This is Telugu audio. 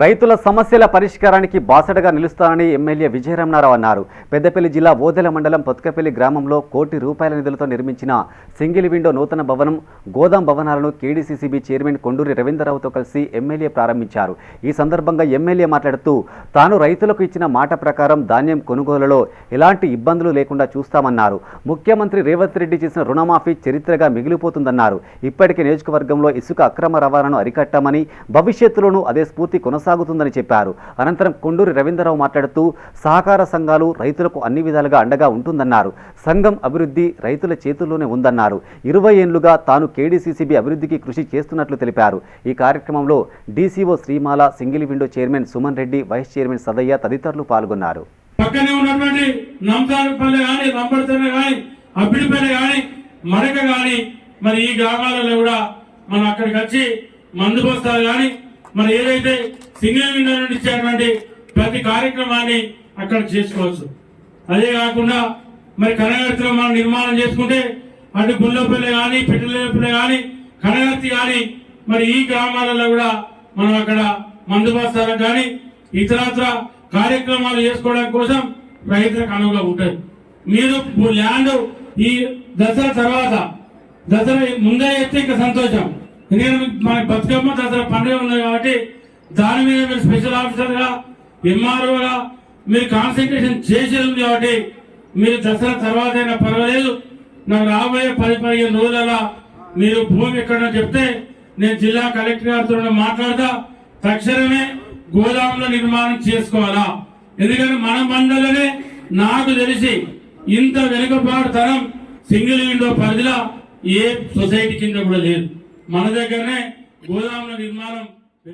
రైతుల సమస్యల పరిష్కారానికి బాసటగా నిలుస్తానని ఎమ్మెల్యే విజయరమణారావు అన్నారు. పెద్దపల్లి జిల్లా ఓదెల మండలం పొత్కపల్లి గ్రామంలో కోటి రూపాయల నిధులతో నిర్మించిన సింగిల్ విండో నూతన భవనం గోదాం భవనాలను కేడీసీసీబీ చైర్మన్ కొండూరి రవీంద్రరావుతో కలిసి ఎమ్మెల్యే ప్రారంభించారు. ఈ సందర్భంగా ఎమ్మెల్యే మాట్లాడుతూ తాను రైతులకు ఇచ్చిన మాట ప్రకారం ధాన్యం కొనుగోలులో ఎలాంటి ఇబ్బందులు లేకుండా చూస్తామన్నారు. ముఖ్యమంత్రి రేవంత్ రెడ్డి చేసిన రుణమాఫీ చరిత్రగా మిగిలిపోతుందన్నారు. ఇప్పటికే నియోజకవర్గంలో ఇసుక అక్రమ రవాణాను అరికట్టామని భవిష్యత్తులోనూ అదే స్ఫూర్తి కొనసాగుతుందని చెప్పారు. అనంతరం కొండూరి రవీంద్రరావు మాట్లాడుతూ సహకార సంఘాలు రైతులకు అన్ని విధాలుగా అండగా ఉంటుందన్నారు. సంఘం అభివృద్ధి రైతుల చేతుల్లోనే ఉందన్నారు. ఇరవై ఏళ్ళుగా తాను కేడీసీసీబీ అభివృద్ధికి కృషి చేస్తున్నట్లు తెలిపారు. ఈ కార్యక్రమంలో DCO Srimala single window chairman Suman Reddy vice chairman Sadayya తదితరులు పాల్గొన్నారు. పక్కనే ఉన్నటువంటి నంసాలపల్లె కానీ కానీ అబ్బిడిపల్లె కానీ మడక కానీ మరి ఈ గ్రామాలలో కూడా మనం అక్కడికి వచ్చి మందు బస్తాలు కానీ మరి ఏదైతే సింగిల్ విండో నుండి ఇచ్చేటువంటి ప్రతి కార్యక్రమాన్ని అక్కడ చేసుకోవచ్చు. అదే కాకుండా మరి కనగర్తిలో మనం నిర్మాణం చేసుకుంటే అటు గుల్లపల్లి కానీ పెట్టలేపల్లె కానీ కనగర్తి కానీ మరి ఈ గ్రామాలలో కూడా మనం అక్కడ మందుబాస్తారం కానీ ఇతరత్ర కార్యక్రమాలు చేసుకోవడం కోసం రైతులకు అనువుగా ఉంటుంది మీరు ల్యాండ్ ఈ దసరా తర్వాత దసరా ముందే అయితే ఇంకా సంతోషం. ఎందుకంటే మన బతుకమ్మ దసరా పండుగ ఉంది కాబట్టి దాని మీద మీరు స్పెషల్ ఆఫీసర్గా ఎంఆర్ఓగా మీరు కాన్సన్ట్రేషన్ చేసేది ఉంది కాబట్టి మీరు దసరా తర్వాత అయినా పర్వాలేదు. నాకు రాబోయే పది పదిహేను రోజుల మీరు భూమి ఎక్కడో చెప్తే నేను జిల్లా కలెక్టర్ గారితో మాట్లాడతా. తక్షణమే గోదాముల నిర్మాణం చేసుకోవాలా? ఎందుకంటే మన మండలనే నాకు తెలిసి ఇంత వెనుకబాటుతనం సింగిల్ విండో పరిధిలో ఏ సొసైటీ కింద కూడా లేదు. మన దగ్గరనే గోదాముల నిర్మాణం